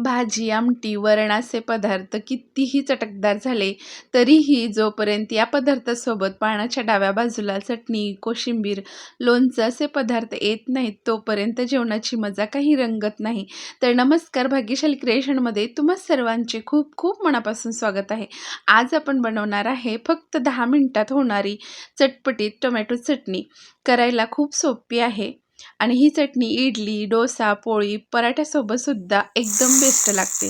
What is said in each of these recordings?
भाजी आमटी वरण असे पदार्थ कितीही चटकदार झाले तरीही जोपर्यंत या पदार्थासोबत पानाच्या डाव्या बाजूला चटणी कोशिंबीर लोणचं असे पदार्थ येत नाहीत तोपर्यंत जेवणाची मजा काही रंगत नाही. तर नमस्कार भाग्यशाली क्रिएशनमध्ये तुम्हा सर्वांचे खूप खूप मनापासून स्वागत आहे. आज आपण बनवणार आहे फक्त दहा मिनटात होणारी चटपटीत टोमॅटो चटणी. करायला खूप सोपी आहे. आणि ही चटणी इडली डोसा पोळी पराठ्यासोबत सुद्धा एकदम बेस्ट लागते.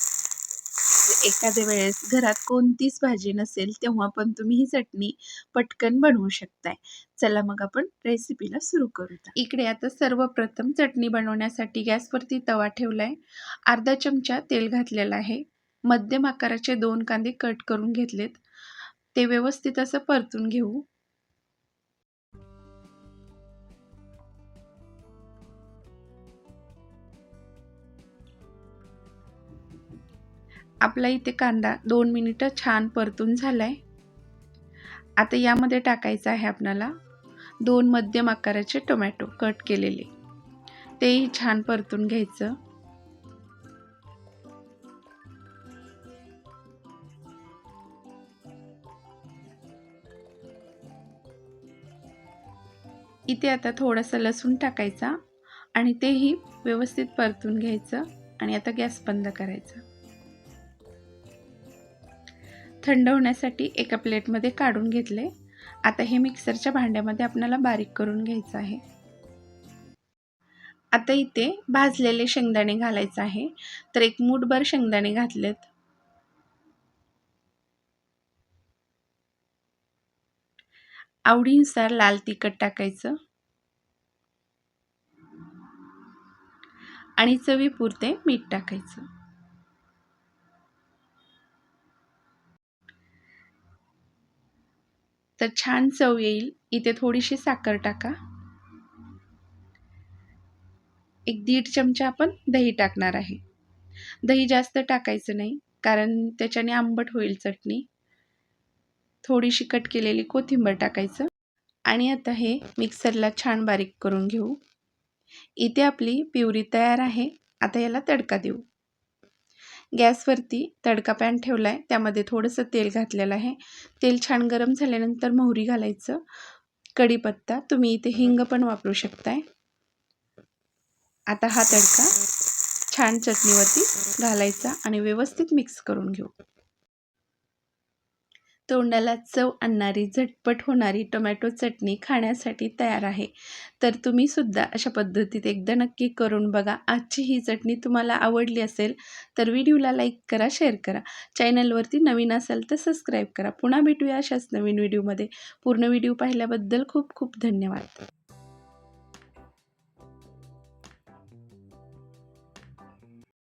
एखाद्या वेळेस घरात कोणतीच भाजी नसेल तेव्हा पण तुम्ही ही चटणी पटकन बनवू शकताय. चला मग आपण रेसिपीला सुरू करू इकडे आता सर्वप्रथम चटणी बनवण्यासाठी गॅसवरती तवा ठेवलाय. अर्धा चमचा तेल घातलेला आहे. मध्यम आकाराचे दोन कांदे कट करून घेतलेत. ते व्यवस्थित असं परतून घेऊ. आपला इथे कांदा दोन मिनिटं छान परतून झाला आहे आता यामध्ये टाकायचं आहे आपणाला दोन मध्यम आकाराचे टोमॅटो कट केलेले. तेही छान परतून घ्यायचं. इथे आता थोडासा लसूण टाकायचा आणि तेही व्यवस्थित परतून घ्यायचं आणि आता गॅस बंद करायचा. थंड होण्यासाठी एका प्लेटमध्ये काढून घेतले. आता हे मिक्सरच्या भांड्यामध्ये आपल्याला बारीक करून घ्यायचं आहे. आता इथे भाजलेले शेंगदाणे घालायचं आहे. तर एक मूठभर शेंगदाणे घातलेत. आवडीनुसार लाल तिखट टाकायचं. आणि चवीपुरते मीठ टाकायचं. तर छान चव येईल. इथे थोडीशी साखर टाका. एक दीड चमचा आपण दही टाकणार आहे. दही जास्त टाकायचं नाही कारण त्याच्याने आंबट होईल चटणी. थोडीशी कट केलेली कोथिंबर टाकायचं. आणि आता हे मिक्सरला छान बारीक करून घेऊ. इथे आपली प्युरी तयार आहे. आता याला तडका देऊ. गॅसवरती तडका पॅन ठेवला आहे त्यामध्ये थोडंसं तेल घातलेलं आहे. तेल छान गरम झाल्यानंतर मोहरी घालायचं. कढीपत्ता तुम्ही इथे हिंग पण वापरू शकताय. आता हा तडका छान चटणीवरती घालायचा आणि व्यवस्थित मिक्स करून घेऊ. तोंडाला चव आणणारी झटपट होणारी टोमॅटो चटणी खाण्यासाठी तयार आहे. तर तुम्हीसुद्धा अशा पद्धतीत एकदा नक्की करून बघा. आजची ही चटणी तुम्हाला आवडली असेल तर व्हिडिओला लाईक करा शेअर करा. चॅनलवरती नवीन असाल तर सबस्क्राईब करा. पुन्हा भेटूया अशाच नवीन व्हिडिओमध्ये. पूर्ण व्हिडिओ पाहिल्याबद्दल खूप खूप धन्यवाद.